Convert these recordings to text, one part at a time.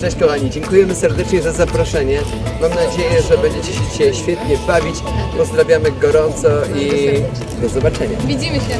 Cześć kochani, dziękujemy serdecznie za zaproszenie. Mam nadzieję, że będziecie się świetnie bawić. Pozdrawiamy gorąco i do zobaczenia. Widzimy się.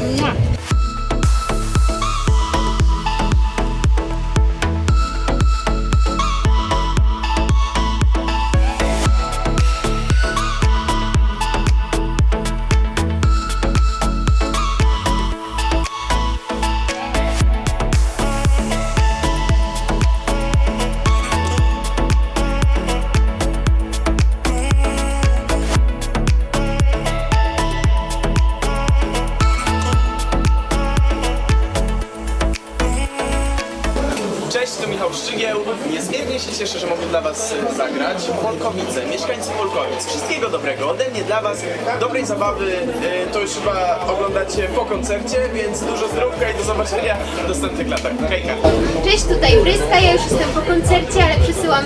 Cześć, tu Michał Szczygieł. Niezmiernie się cieszę, że mogę dla Was e, zagrać. Polkowice, mieszkańcy Polkowic. Wszystkiego dobrego ode mnie dla Was. Dobrej zabawy. E, To już chyba oglądacie po koncercie, więc dużo zdrówka i do zobaczenia w następnych latach. Hejka! Cześć, tutaj Bryska, ja już jestem po koncercie, ale przysyłam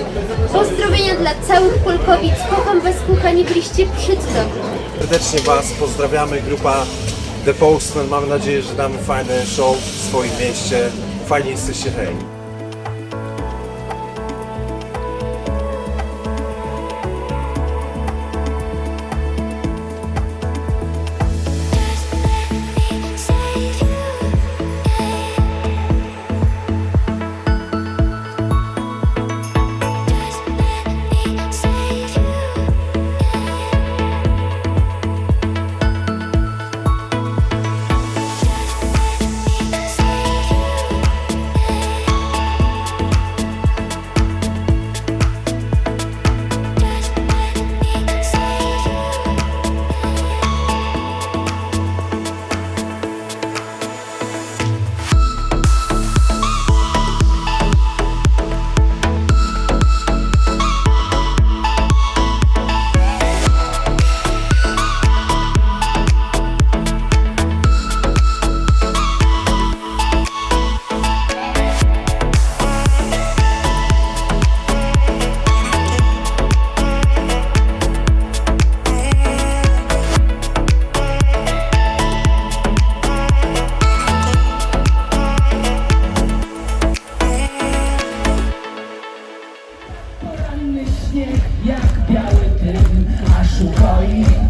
pozdrowienia dla całych Polkowic. Kocham was, kochani, byliście przecudowni. Serdecznie Was pozdrawiamy, grupa The Postman. Mamy nadzieję, że damy fajny show w swoim mieście. Fajnie jesteście, hej. szukali